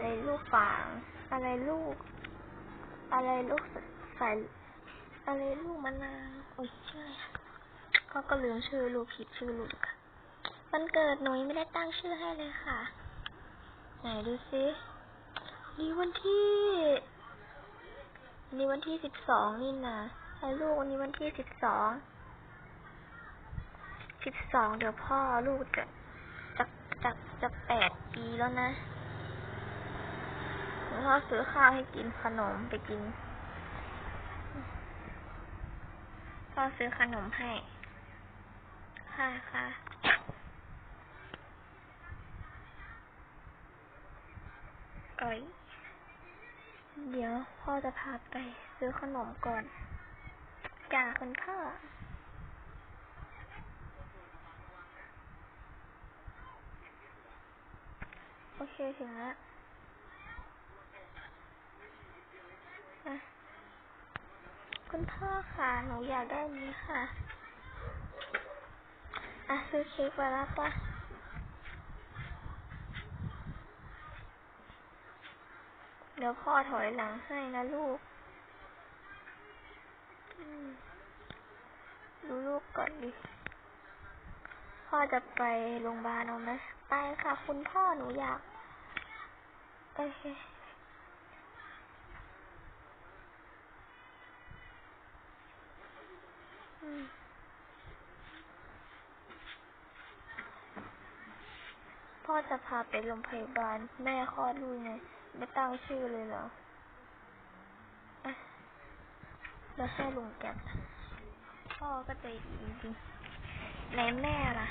ไรลูกฝาง อะไรลูก อะไรลูกใส่อะไรลูกมะนาวโอ้ยชื่ออะไรอก็ก็ลืมชื่อลูกผิดชื่อลูกค่ะวันเกิดหนูยังไม่ได้ตั้งชื่อให้เลยค่ะ ไหนดูซินี่วันที่นี่วันที่สิบสองนี่นะให้ลูกวันนี้วันที่สิบสองสิบสองเดี๋ยวพ่อลูกจะจะจะจะแปดปีแล้วนะ เดี๋ยวพ่อซื้อข้าวให้กินขนมไปกินพ่อซื้อขนมให้ ค่ะค่ะก้อย เดี๋ยวพ่อจะพาไปซื้อขนมก่อนจ่าคุณพ่อโอเคถึงแล้ว อะ คุณพ่อค่ะ หนูอยากได้นี้ค่ะ อะซื้อเค้กมาแล้วปะเดี๋ยวพ่อถอยหลังให้นะลูก ดูลูกก่อนดิ พ่อจะไปโรงพยาบาลเอาไหมไปค่ะ คุณพ่อหนูอยาก โอเค อืม พ่อจะพาไปโรงพยาบาล แม่คลอดลูกไงไม่ตั้งชื่อเลยเหรอแล้วแค่ลุงแก๊บพ่อก็ใจดีจริงไหนแม่ล่ะ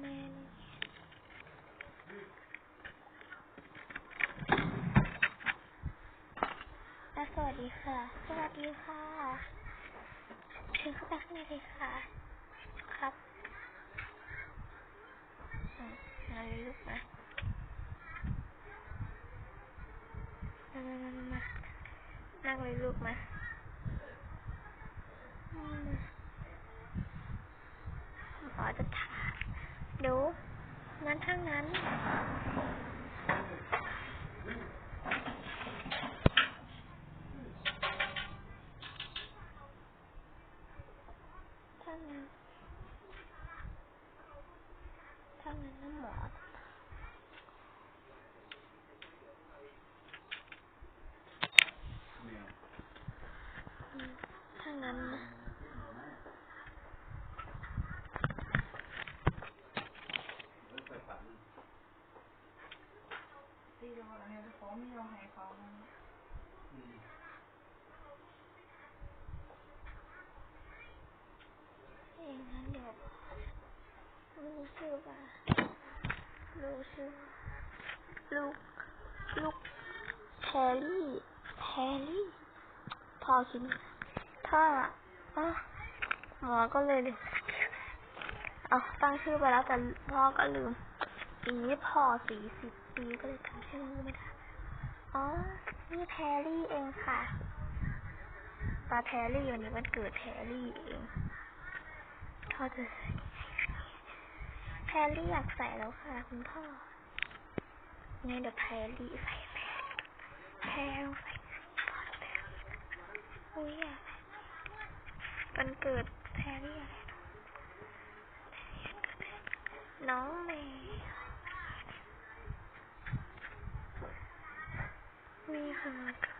แม่นี่อะ สวัสดีค่ะ สวัสดีค่ะเชิญเข้าไปข้างในเลยค่ะ ครับอืมาเลยลูกนะมามามามามานั่งเลยลูกมาอืมหมอจะถ่ามเดี๋ยวงั้นทั้งนั้น ถ้างั้นถ้างั้นนะหมออืมถ้างั้นนะ ตีเราอะไรเนี่ยเขาไม่ยอมให้เขานะอย่างนั้นเดี๋ยวรู้ชื่อป่ะรู้ชื่อลูกลูกแพรรี่แพรรี่พอคิดถ้าอะหมอก็เลยเอาตั้งชื่อไปแล้วแต่พ่อก็ลืม ปีพอสี่สิบปีก็เลยจำชื่อไม่ได้อ๋อ นี่แพรรี่เองค่ะ ตาแพรรี่วันนี้วันเกิดแพรรี่เองพ่อจะแพรรี่อยากใส่แล้วค่ะ คุณพ่องั้นเดี๋ยวแพรรี่ใส่แพรแพรใส่พ่อแพรอุ้ยอะวันเกิดแพรรี่อะไรน้องเมย์ นี่ค่ะวันเกิด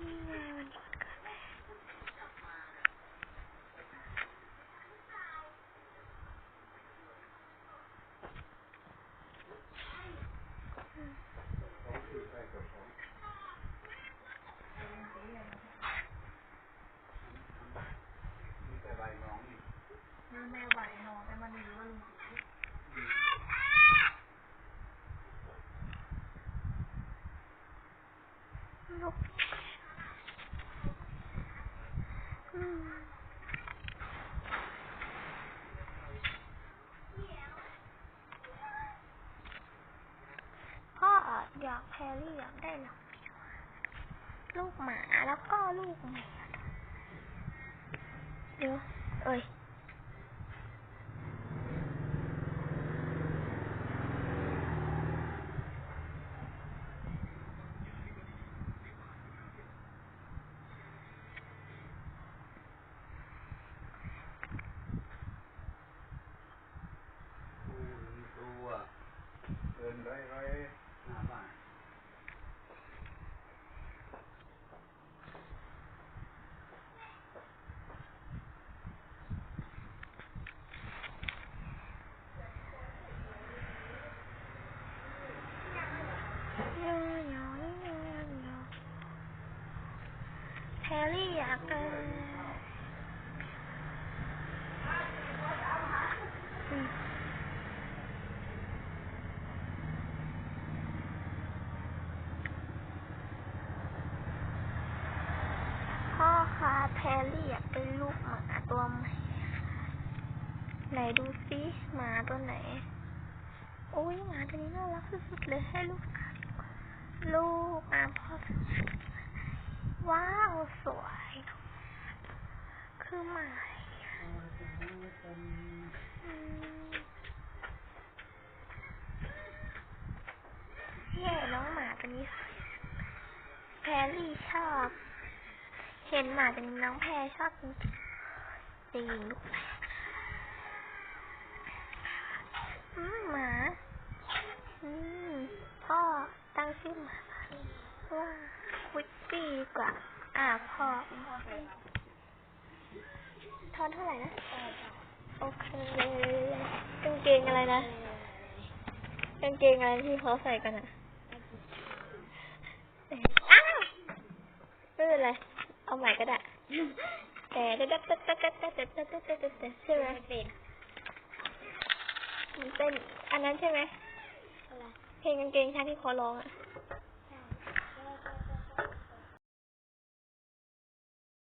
นี่ไงวันเกิดแม่ แม่แม่ไหวนอนแต่มันหรือว่าลุง ลูกอืม พ่ออยากแพรรี่อยากได้หรอลูกหมาแล้วก็ลูกแมวเดี๋ยวเอ้ย ตัวเดิ นร้อยร้อยหน้าบ้านแฮร์รี่อยากเอออืมพ่อคะ แพรรี่อยากเป็นลูกหมาตัวใหม่ไหนดูสิหมาตัวไหน โอ้ยหมาตัวนี้น่ารักสุดๆเลยให้ลูกลูกอาพ่อว้าวสวย คือหมาอืมเนี่ยน้องหมาตัวนี้สวยแพรรี่ชอบ เห็นหมาตัวนี้น้องแพรชอบจริงๆจริงลูกหมาพ่อตั้งชื่อหมาว่าวิตตี้กว่า อ่าพ่อทอนเท่าไหร่นะ โอเคกางเกงอะไรนะกางเกงอะไรที่เขาใส่กันอะอ้าวไม่เป็นไร เอาใหม่ก็ได้ แต่แต่แต่แต่แต่แต่แต่แต่แต่แต่แต่ใช่ไหมเป็นมันเป็นอันนั้นใช่ไหมเพลงกางเกงช้างที่เขาร้องอะ